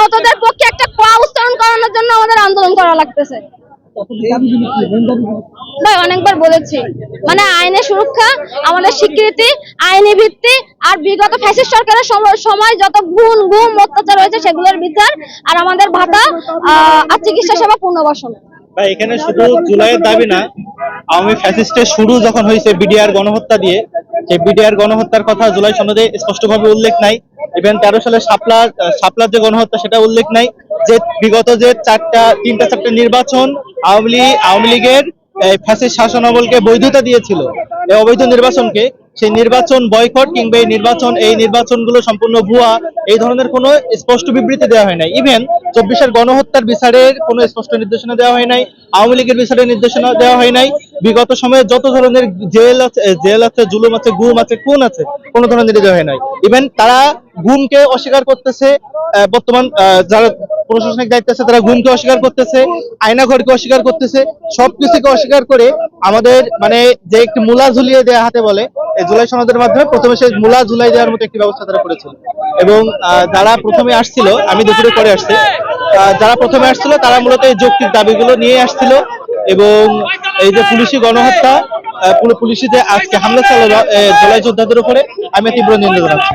আহতদের পক্ষে একটা কোয়া উচ্চারণ করানোর জন্য আমাদের আন্দোলন করা লাগতেছে। ভাই, অনেকবার বলেছি। মানে আইনের সুরক্ষা, আমাদের স্বীকৃতি, আইনি ভিত্তি, আর বিগত ফ্যাসিস্ট সরকারের সময় যত গুণ, গুম অত্যাচার হয়েছে সেগুলোর বিচার, আর আমাদের ভাতা আর চিকিৎসা সেবা পুনর্বাসন এখানে শুধু জুলাইয়ের দাবি না আওয়ামী ফ্যাসিস্টের শুরু যখন হয়েছে বিডিআর গণহত্যা দিয়ে, সেই বিডিআর গণহত্যার কথা জুলাই সনদে স্পষ্টভাবে উল্লেখ নাই। ইভেন তেরো সালে শাপলা, শাপলার যে গণহত্যা, সেটা উল্লেখ নাই। যে বিগত যে চারটা, তিনটা চারটা নির্বাচন আওয়ামী লীগ, আওয়ামী লীগের ফ্যাসিস্ট শাসনামলকে বৈধতা দিয়েছিল, এই অবৈধ নির্বাচনকে, সেই নির্বাচন বয়কট কিংবা এই নির্বাচন, এই নির্বাচনগুলো সম্পূর্ণ ভুয়া, এই ধরনের কোনো স্পষ্ট বিবৃতি দেওয়া হয় নাই। ইভেন চব্বিশের গণহত্যার বিচারের কোনো স্পষ্ট নির্দেশনা দেওয়া হয় নাই, আওয়ামী লীগের বিচারের নির্দেশনা দেওয়া হয় নাই। বিগত সময়ে যত ধরনের জেল আছে জেল আছে, জুলুম আছে, গুম আছে, খুন আছে, কোনো ধরনের দেওয়া হয় নাই। ইভেন তারা গুমকে অস্বীকার করতেছে বর্তমান যারা প্রশাসনিক দায়িত্ব আছে, তারা গুমকে অস্বীকার করতেছে, আয়নাঘরকে অস্বীকার করতেছে, সবকিছুকে অস্বীকার করে আমাদের মানে যে একটি মূলা ঝুলিয়ে দেওয়া হাতে বলে জুলাই সনদের মাধ্যমে প্রথমে সেই মূলা ঝুলাই দেওয়ার মতো একটি ব্যবস্থা তারা করেছিল। এবং যারা প্রথমে আসছিল, আমি দুপুরে পরে আসছি যারা প্রথমে আসছিল, তারা মূলত এই যৌক্তিক দাবিগুলো নিয়ে আসছিল এবং এই যে পুলিশি গণহত্যা পুরো পুলিশি যে আজকে হামলা চালালো জলাই যোদ্ধাদের উপরে আমি তীব্র নিন্দা জানাচ্ছি।